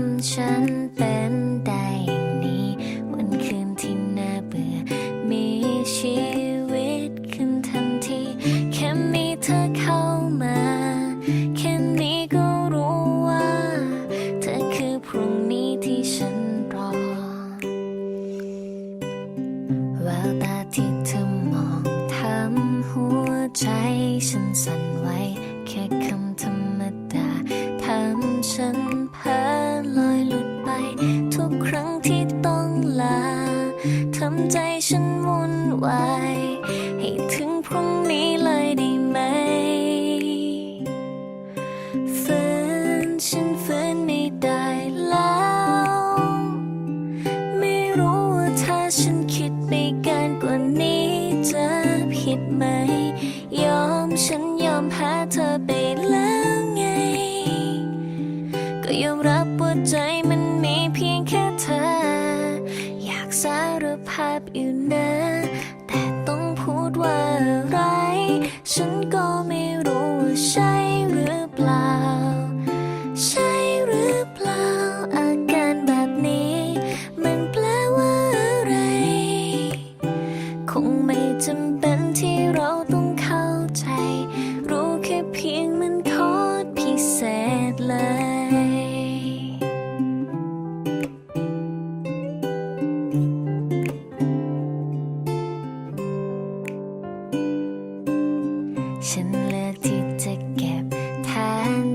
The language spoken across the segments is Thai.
ำฉันเป็น เธอไปแล้วไง ก็ยอมรับว่าใจมันมีเพียงแค่เธอ อยากสารภาพอยู่นะ แต่ต้องพูดว่าอะไร ฉันก็ไม่รู้ว่าฉัน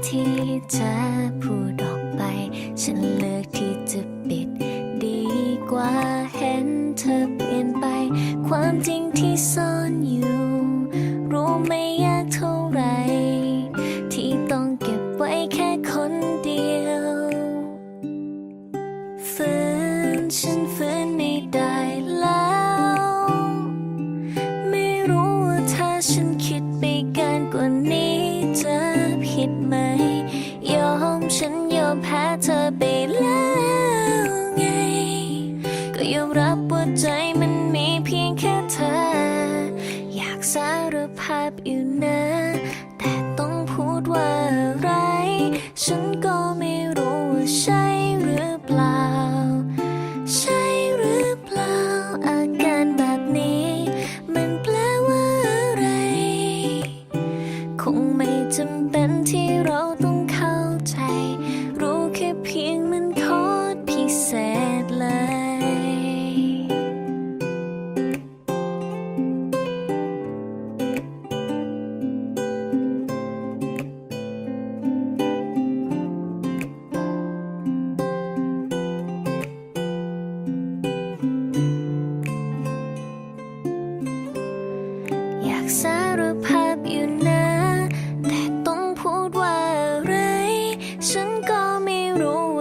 ที่จะพูดออกไป ฉันเลือกที่จะปิด ดีกว่าเห็นเธอเปลี่ยนไป ความจริงที่ซ่อน พ้เธอไปแล้วไง ก็ยอมรับว่าใจมันมีเพียงแค่เธอ อยากสารภาพอยู่นะ แต่ต้องพูดว่าอะไร ฉันก็ไม่รู้ว่าใช่หรือเปล่า ใช่หรือเปล่า อาการแบบนี้ มันแปลว่าอะไร คงไม่จำเป็น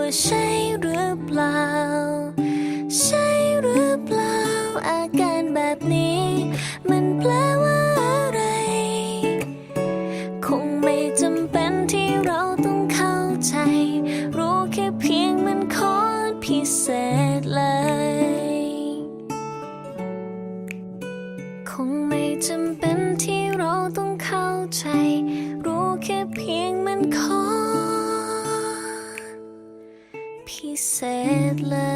ว่าใช่หรือเปล่า ใช่หรือเปล่า อาการแบบนี้ มันแปลว่าอะไร คงไม่จำเป็นที่เราต้องเข้าใจ รู้แค่เพียงมันโคตรพิเศษเลย คงไม่จำเป็นที่เราต้องเข้าใจ มัน